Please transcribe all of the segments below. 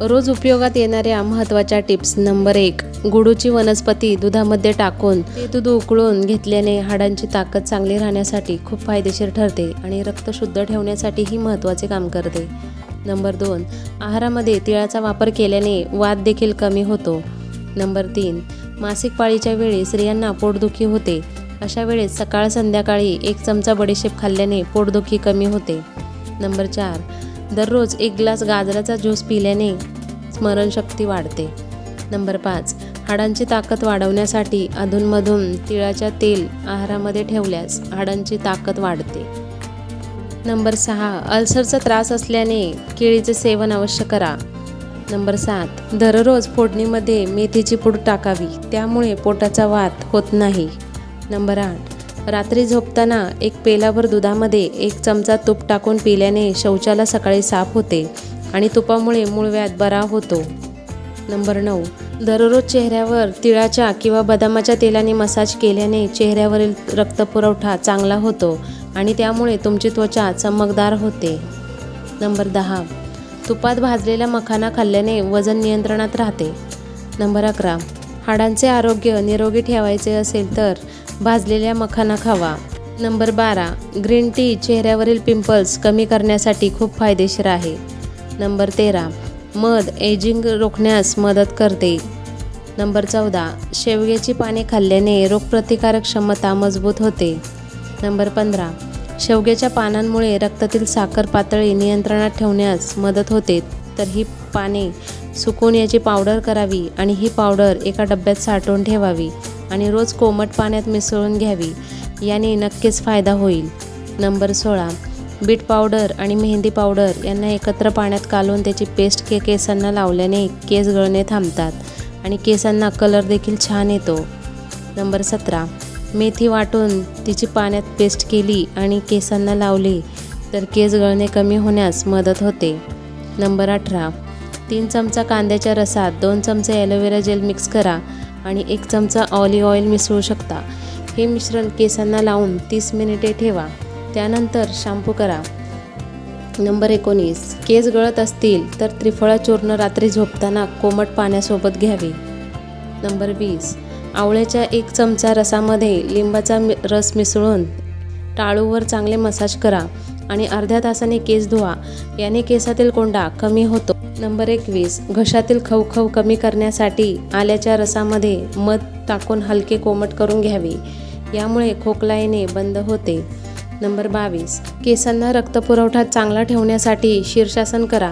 रोज उपयोगात येणाऱ्या महत्त्वाच्या टिप्स नंबर एक गुडूची वनस्पती दुधामध्ये टाकून ते दूध उकळून घेतल्याने हाडांची ताकद चांगली राहण्यासाठी खूप फायदेशीर ठरते आणि रक्त शुद्ध ठेवण्यासाठीही महत्त्वाचे काम करते. नंबर दोन आहारामध्ये तिळाचा वापर केल्याने वाद देखील कमी होतो. नंबर तीन मासिक पाळीच्या वेळी स्त्रियांना पोटदुखी होते. अशा वेळेस सकाळ संध्याकाळी एक चमचा बडीशेप खाल्ल्याने पोटदुखी कमी होते. नंबर चार दररोज एक ग्लास गाजराचा ज्यूस पिल्याने स्मरणशक्ती वाढते. नंबर पाच हाडांची ताकद वाढवण्यासाठी अधूनमधून तिळाच्या तेल आहारामध्ये ठेवल्यास हाडांची ताकद वाढते. नंबर सहा अल्सरचा त्रास असल्याने केळीचे सेवन अवश्य करा. नंबर सात दररोज फोडणीमध्ये मेथीची पूड टाकावी त्यामुळे पोटाचा वात होत नाही. नंबर आठ रात्री झोपताना एक पेलाभर दुधामध्ये एक चमचा तूप टाकून पिल्याने शौचाला सकाळी साफ होते आणि तुपामुळे मूळव्याध बरा होतो. नंबर नऊ. दररोज चेहऱ्यावर तिळाच्या किंवा बदामाच्या तेलाने मसाज केल्याने चेहऱ्यावरील रक्तपुरवठा चांगला होतो आणि त्यामुळे तुमची त्वचा चमकदार होते. नंबर दहा. तुपात भाजलेला मखाना खाल्ल्याने वजन नियंत्रणात राहते. नंबर अकरा. हाडांचे आरोग्य निरोगी ठेवायचे असेल तर भाजलेल्या मखाना खावा. नंबर बारा ग्रीन टी चेहऱ्यावरील पिंपल्स कमी करण्यासाठी खूप फायदेशीर आहे. नंबर तेरा मध एजिंग रोखण्यास मदत करते. नंबर चौदा शेवग्याची पाने खाल्ल्याने रोगप्रतिकारक क्षमता मजबूत होते. नंबर पंधरा शेवग्याच्या पानांमुळे रक्तातील साखर पातळी नियंत्रणात ठेवण्यास मदत होते. तर ही पाने सुकून याची पावडर करावी आणि ही पावडर एका डब्यात साठवून ठेवावी. आणि रोज कोमट पाण्यात मिसळून घ्यावी. याने नक्कीच फायदा होईल. नंबर सोळा. बीट पावडर आणि मेहंदी पावडर यांना एकत्र पाण्यात कालवून त्याची पेस्ट के केसांना लावल्याने केस गळणे थांबतात आणि केसांना कलर देखील छान येतो. नंबर सतरा. मेथी वाटून तिची पाण्यात पेस्ट केली आणि केसांना लावली तर केस गळणे कमी होण्यास मदत होते. नंबर अठरा. तीन चमचा कांद्याच्या रसात दोन चमचे ॲलोवेरा जेल मिक्स करा आणि एक चमचा ऑलिव्ह ऑइल मिसळू शकता. हे मिश्रण केसांना लावून तीस मिनिटे ठेवा. त्यानंतर शॅम्पू करा. नंबर एकोणीस. केस गळत असतील तर त्रिफळा चूर्ण रात्री झोपताना कोमट पाण्यासोबत घ्यावे. नंबर वीस. आवळ्याच्या एक चमचा रसामध्ये लिंबाचा रस मिसळून टाळूवर चांगले मसाज करा आणि अर्ध्या तासाने केस धुवा. याने केसातील कोंडा कमी होतो. नंबर एकवीस घशातील खवखव कमी करण्यासाठी आल्याच्या रसामध्ये मध टाकून हलके कोमट करून घ्यावे. यामुळे खोकला येणे बंद होते. नंबर बावीस केसांना रक्तपुरवठा चांगला ठेवण्यासाठी शीर्षासन करा.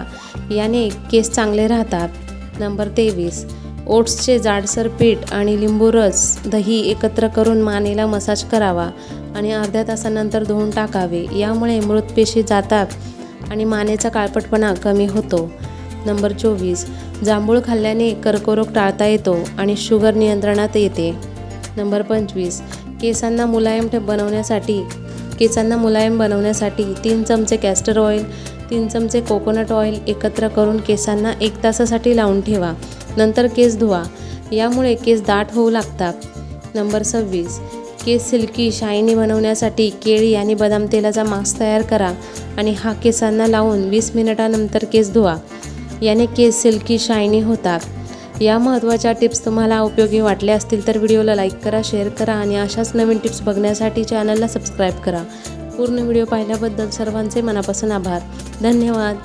याने केस चांगले राहतात. नंबर तेवीस ओट्सचे जाडसर पीठ आणि लिंबू रस दही एकत्र करून मानेला मसाज करावा आणि अर्ध्या तासानंतर धुवून टाकावे. यामुळे मृतपेशी जातात आणि मानेचा काळपटपणा कमी होतो. नंबर चोवीस. जांभूळ खाल्ल्याने कर्करोग टाळता येतो आणि शुगर नियंत्रणात येते. नंबर पंचवीस. केसांना मुलायम ठे- बनवण्यासाठी केसांना मुलायम बनवण्यासाठी तीन चमचे कॅस्टर ऑइल तीन चमचे कोकोनट ऑइल एकत्र करून केसांना एक तासासाठी लावून ठेवा. नंतर केस धुवा. यामुळे केस दाट होऊ लागतात. नंबर सव्वीस. केस सिल्की शायनी बनवण्यासाठी केळी आणि बदाम तेलाचा मास्क तयार करा आणि हा केसांना लावून वीस मिनिटानंतर केस धुवा. याने केस सिल्की शायनी होतात. या महत्त्वाच्या टिप्स तुम्हाला उपयोगी वाटल्या असतील तर व्हिडिओला लाईक करा शेअर करा आणि अशाच नवीन टिप्स बघण्यासाठी चॅनलला सबस्क्राईब करा. पूर्ण व्हिडिओ पाहिल्याबद्दल सर्वांचे मनापासून आभार. धन्यवाद.